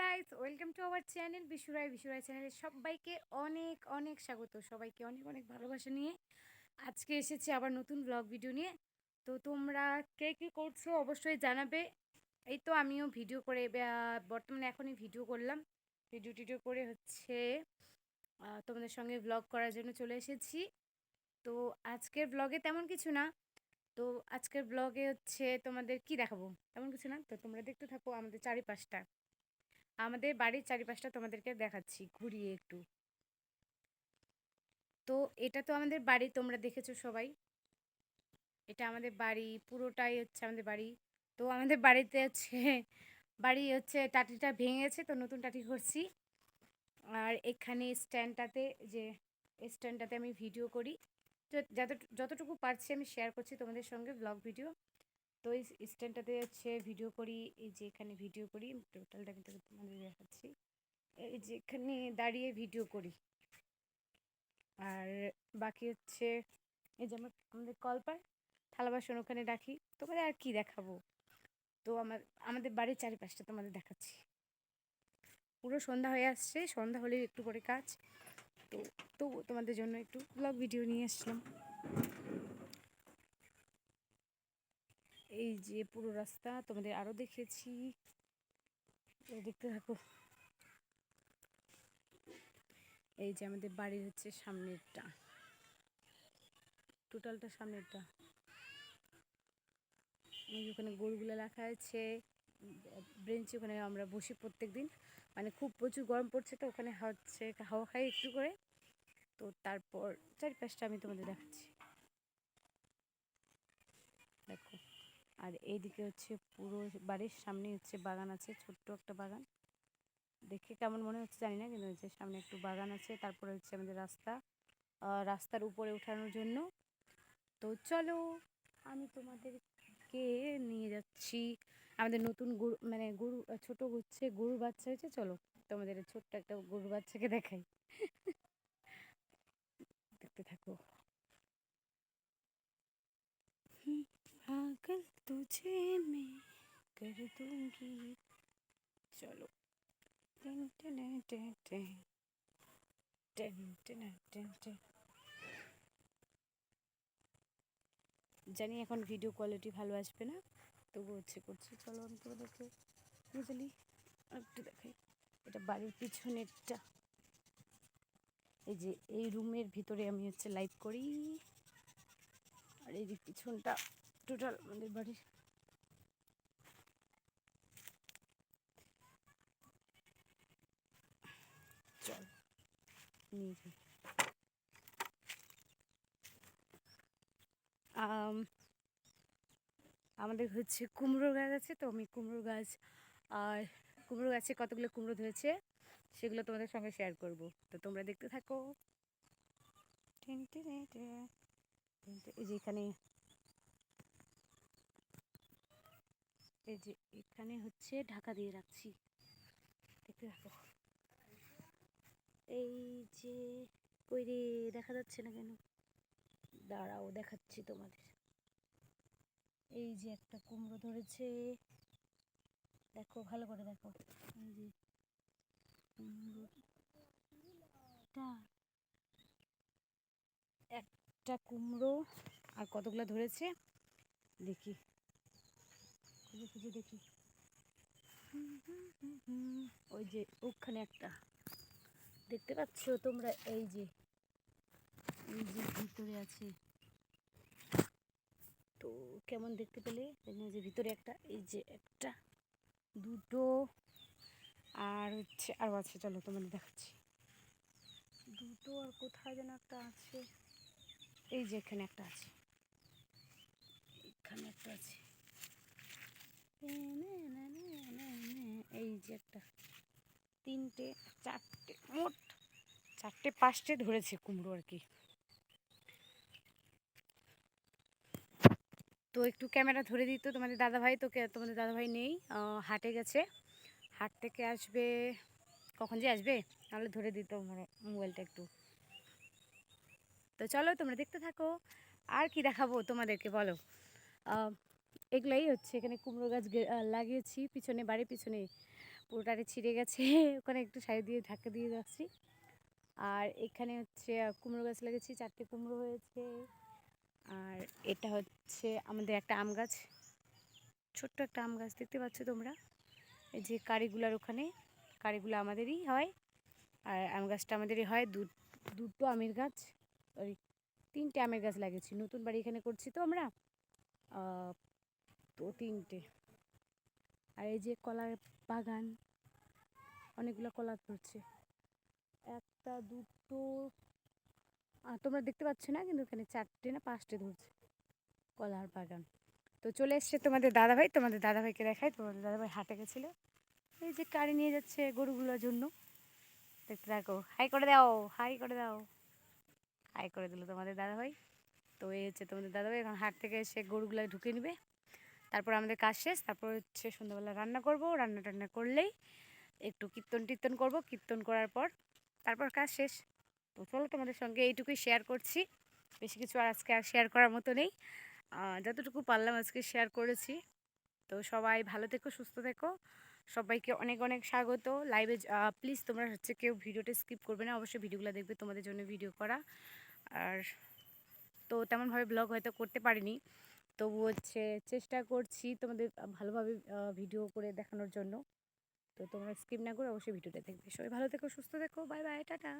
Guys welcome to our channel Bishurai Bishurai চ্যানেলে সবাইকে অনেক অনেক স্বাগত। সবাইকে অনেক অনেক ভালোবাসা নিয়ে আজকে এসেছি আবার নতুন ব্লগ ভিডিও নিয়ে। তো তোমরা কে কী করছ অবশ্যই জানাবে। এই তো আমিও ভিডিও করে বর্তমানে এখনই ভিডিও করলাম। ভিডিও টিডিও করে হচ্ছে তোমাদের সঙ্গে ব্লগ করার জন্য চলে এসেছি। তো আজকের ব্লগে তেমন কিছু না। তো আজকের ব্লগে হচ্ছে তোমাদের কি দেখাবো? তেমন কিছু না? তো তোমরা দেখতে থাকো আমাদের চারিপাশটা। আমাদের বাড়ির চারিপাশটা তোমাদেরকে দেখাচ্ছি, ঘুরিয়ে একটু। তো এটা তো আমাদের বাড়ি, তোমরা দেখেছ সবাই। এটা আমাদের বাড়ি, পুরোটাই হচ্ছে আমাদের বাড়ি। তো আমাদের বাড়িতে হচ্ছে, বাড়ি হচ্ছে টাটিটা ভেঙে গেছে তো নতুন টাটি করছি। আর এখানে স্ট্যান্ডটাতে, যে স্ট্যান্ডটাতে আমি ভিডিও করি। তো যত, যতটুকু পারছি আমি শেয়ার করছি তোমাদের সঙ্গে ব্লগ ভিডিও তো এই স্ট্যান্ডটাতে হচ্ছে ভিডিও করি, এই যে এখানে ভিডিও করি টোটালটা কিন্তু তোমাদের দেখাচ্ছি। এই যে এখানে দাঁড়িয়ে ভিডিও করি। আর বাকি হচ্ছে, এই যে আমার, আমাদের কলপার থালা বাসন ওখানে রাখি, তোমাদের আর কি দেখাবো? তো আমার, আমাদের বাড়ির চারিপাশটা তোমাদের দেখাচ্ছি। পুরো সন্ধ্যা হয়ে আসছে, সন্ধ্যা হলেই একটু করে কাজ। তো তো তোমাদের জন্য একটু ব্লগ ভিডিও নিয়ে আসলাম। এই যে পুরো রাস্তা তোমাদের আরও দেখেছি। দেখতে থাকো। এই যে আমাদের বাড়ির হচ্ছে সামনেরটা। টোটালটা সামনেরটা। ওখানে গরুগুলো রাখা আছে। ব্রেঞ্চে ওখানে আমরা বসি প্রত্যেক দিন মানে খুব প্রচুর গরম পড়ছে তো, ওখানে হচ্ছে হাওয়া খাই একটু করে। তো তারপর চারপাশটা আমি তোমাদের দেখাচ্ছি দেখো আর এইদিকে হচ্ছে পুরো বাড়ির সামনে হচ্ছে বাগান আছে, ছোট্ট একটা বাগান। দেখে কেমন মনে হচ্ছে জানি না, কিন্তু হচ্ছে সামনে একটু বাগান আছে, তারপরে হচ্ছে আমাদের রাস্তা। রাস্তার উপরে ওঠানোর জন্য। তো চলো, আমি তোমাদেরকে নিয়ে যাচ্ছি। আমাদের নতুন গরু মানে গরু, ছোট হচ্ছে গরুর বাচ্চা হয়েছে। চলো, তোমাদের ছোট্ট একটা গরুর বাচ্চাকে দেখাই। দেখতে থাকো। तुझे मैं कर दूंगी चलो टिन टिन टिन टिन टिन टिन टिन टिन জানি এখন ভিডিও কোয়ালিটি ভালো আসবে না তবু হচ্ছে করছি চলো আমি তোমাদেরকে নিয়ে চলি আর একটু দেখাই এটা বাড়ির পিছনেরটা এই যে এই রুমের ভিতরে আমি হচ্ছে লাইভ করি আর এই যে পিছনটা টোটাল আমাদের বাড়ির চল, নিয়ে আমাদের হচ্ছে কুমড়ো গাছ আছে তো, আমি কুমড়ো গাছ আর কুমড়ো গাছে কতগুলো কুমড়ো ধরেছে সেগুলো তোমাদের সঙ্গে শেয়ার করব। তো তোমরা দেখতে থাকো। এই যে এখানে এই যে এখানে হচ্ছে ঢাকা দিয়ে রাখছি। দেখতে থাকো। এই যে কই রে, দেখা যাচ্ছে না কেন? দাঁড়াও, দেখাচ্ছি তোমাদের। এই যে একটা কুমড়ো ধরেছে। দেখো, ভালো করে দেখো। এই যে কুমড়োটা। একটা কুমড়ো আর কতগুলো ধরেছে? দেখি। খুঁজে খুঁজে দেখি। ওই যে ওখানে একটা। দেখতে পাচ্ছ তোমরা? এই যে এই যে ভিতরে আছে। তো কেমন দেখতে পেলে? যে ভিতরে একটা, এই যে একটা, দুটো, আর হচ্ছে আরও আছে। চলো তোমাদের দেখাচ্ছি। দুটো আর কোথায় যেন একটা আছে। এই যে এখানে একটা আছে। এখানে একটা আছে। এই যে একটা তিনটে, চারটে, মোট চারটে, পাঁচটে ধরেছে কুমড়ো আর কি। তো একটু ক্যামেরা ধরে দিত তোমাদের দাদাভাই তো তোমাদের দাদাভাই নেই হাটে গেছে। হাট থেকে আসবে, কখন যে আসবে? তাহলে ধরে দিত মোবাইলটা একটু। তো চলো তোমরা দেখতে থাকো। আর কি দেখাবো তোমাদেরকে বলো? এগুলাই হচ্ছে এখানে কুমড়ো গাছ লাগিয়েছি। পিছনে, বাড়ির পিছনে পুরোটারে ছিঁড়ে গেছে। ওখানে একটু শাড়ি দিয়ে ঢাকা দিয়ে যাচ্ছি। আর এখানে হচ্ছে কুমড়ো গাছ লাগিয়েছি, চারটে কুমড়ো হয়েছে। আর এটা হচ্ছে আমাদের একটা আম গাছ। ছোট্ট একটা আম গাছ, দেখতে পাচ্ছ তোমরা? এই যে কারিগুলার ওখানে, কারিগুলো আমাদেরই হয়। আর আম গাছটা আমাদেরই হয়। দু- দুটো আমের গাছ, ওই তিনটে আমের গাছ লাগিয়েছি। নতুন বাড়ি এখানে করছি তো আমরা। তো তিনটে। আর এই যে কলার বাগান, অনেকগুলো কলা ধরছে। একটা, দুটো তোমরা দেখতে পাচ্ছ না কিন্তু এখানে চারটে না পাঁচটে ধরছে কলার বাগান। তো চলে এসছে তোমাদের দাদাভাই, তোমাদের দাদাভাইকে দেখায় তোমাদের দাদাভাই হাটে গেছিল। এই যে গাড়ি নিয়ে যাচ্ছে গরুগুলোর জন্য। দেখতে থাকো, হাই করে দাও, হাই করে দাও। হাই করে দিল তোমাদের দাদাভাই। তো এই হচ্ছে তোমাদের দাদাভাই, এখন হাট থেকে এসে গরুগুলো ঢুকে নিবে। তারপর আমাদের কাজ শেষ, তারপর হচ্ছে সন্ধ্যাবেলা রান্না করব, রান্না টান্না করলেই একটু কীর্তন টীর্তন করব, কীর্তন করার পর তারপর কাজ শেষ। তো চলো তোমাদের সঙ্গে এইটুকুই শেয়ার করছি। বেশি কিছু আর আজকে আর শেয়ার করার মতো নেই। যতটুকু পারলাম আজকে শেয়ার করেছি। তো সবাই ভালো থেকো, সুস্থ থেকো। সবাইকে অনেক অনেক স্বাগত। লাইভে প্লিজ তোমরা হচ্ছে কেউ ভিডিওটা স্কিপ করবে না। অবশ্যই ভিডিওগুলো দেখবে তোমাদের জন্য ভিডিও করা। আর তো তেমনভাবে ব্লগ হয়তো করতে পারিনি। তবু হচ্ছে চেষ্টা করছি তোমাদের ভালোভাবে ভিডিও করে দেখানোর জন্য। তো তোমরা স্কিপ না করে অবশ্যই ভিডিওটা দেখবে। সবাই ভালো থেকো, সুস্থ থেকো, বাই বাই, টাটা।